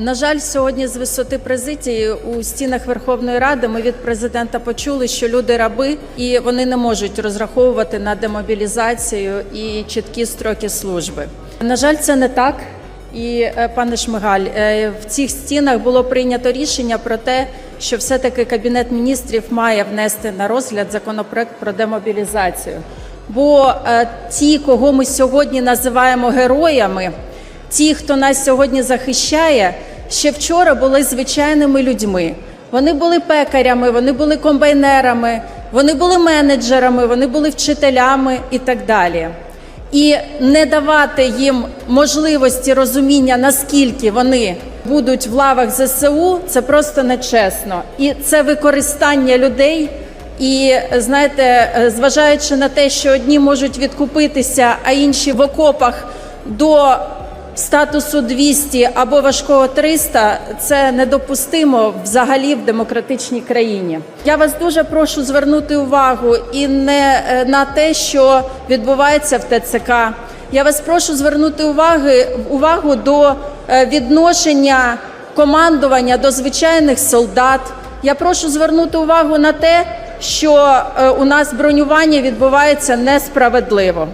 На жаль, сьогодні з висоти президії у стінах Верховної Ради ми від президента почули, що люди раби і вони не можуть розраховувати на демобілізацію і чіткі строки служби. На жаль, це не так. І е, пане Шмигаль, е, в цих стінах було прийнято рішення про те, що все-таки кабінет міністрів має внести на розгляд законопроект про демобілізацію. Бо е, ті, кого ми сьогодні називаємо героями, ті, хто нас сьогодні захищає, ще вчора були звичайними людьми. Вони були пекарями, вони були комбайнерами, вони були менеджерами, вони були вчителями і так далі. І не давати їм можливості розуміння, наскільки вони будуть в лавах ЗСУ, це просто нечесно. І це використання людей. І знаєте, зважаючи на те, що одні можуть відкупитися, а інші в окопах до статусу 200 або важкого 300, це недопустимо взагалі в демократичній країні. Я вас дуже прошу звернути увагу і не е, на те, що відбувається в ТЦК. Я вас прошу звернути уваги, увагу до е, відношення командування до звичайних солдат. Я прошу звернути увагу на те, що е, у нас бронювання відбувається несправедливо.